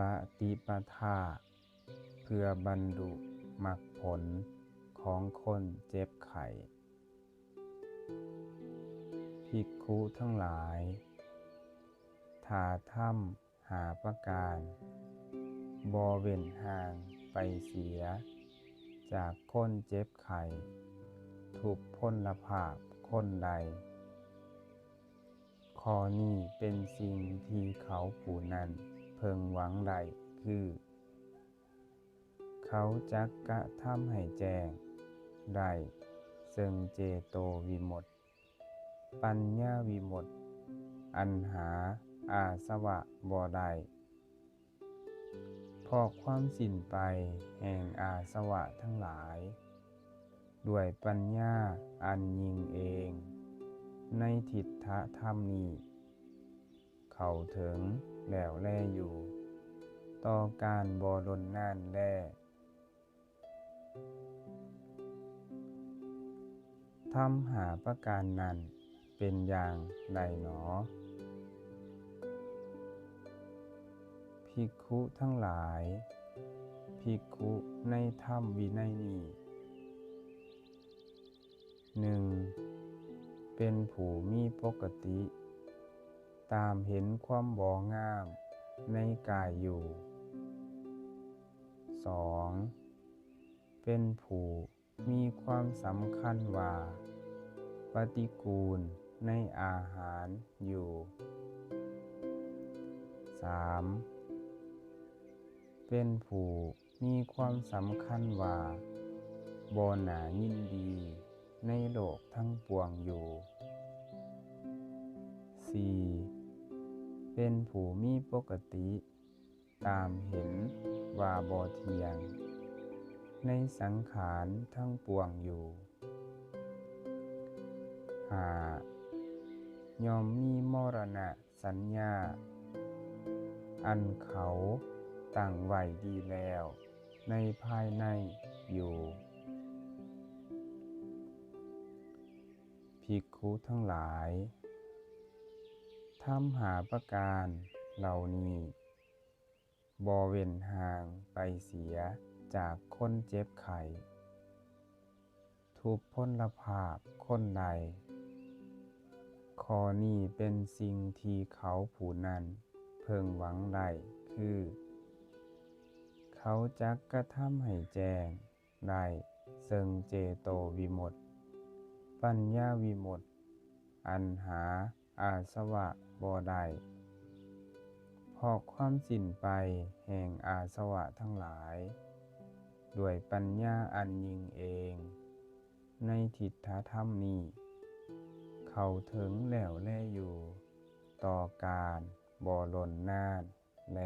ปฏิปทา เพื่อบรรลุมรรคผลของคนเจ็บไข้ภิกขุทั้งหลายถาถ้ำหาประการบ่เว้นห่างไปเสีย จากคนเจ็บไข้ทุกพละภาพคนใดข้อนี้เป็นสิ่งที่เขาผู้นั้น พึงหวังได้คือ เขาจักกระทำให้แจงได้ซึ่งเจโตวิมุตปัญญาวิมุตอันหาอาสวะบ่ได้พราะความสิ้นไปแห่งอาสวะทั้งหลาย ด้วยปัญญาอันยิงเอง ในทิฏฐธรรมนี้ เข้าถึงแล้วแลอยู่ ต่อการบ่ดนนานแลทำหาประการนั้นเป็นอย่างใดหนอภิกขุทั้งหลายภิกขุในธรรมวินัยนี้หนึ่งเป็นผู้มีปกติ ตามเห็นความบ่งามในกายอยู่สองเป็นผู้มีความสำคัญว่า ปฏิกูลในอาหารอยู่สามเป็นผู้มีความสำคัญว่าบ่หนายินดีในโลกทั้งปวงอยู่ สี่เป็นผู้มีปกติ ตามเห็นว่าบ่เทียง ในสังขารทั้งปวงอยู่หาย่อมมีมรณะสัญญา อันเขาตั้งไหวดีแล้ว ในภายในอยู่ภิกขุทั้งหลาย ทำหาประการเหล่านี้บ่เว้นห่างไปเสียจากคนเจ็บไข้ทุกพ้นละภาพคนใดข้อนี้เป็นสิ่งที่เขาผู้นั้น เพึงหวังได้คือ เขาจักกระทำให้แจ้งได้ซึ่งเจโตวิมุตติ ปัญญาวิมุตติ อันหา อาสวะบ่ได้พราะความสิ้นไปแห่งอาสวะทั้งหลาย ด้วยปัญญาอันยิ่งเอง ในทิฏฐธรรมนี้ เขาถึงแล้วแลอยู่ ต่อการบ่หล่นนานแล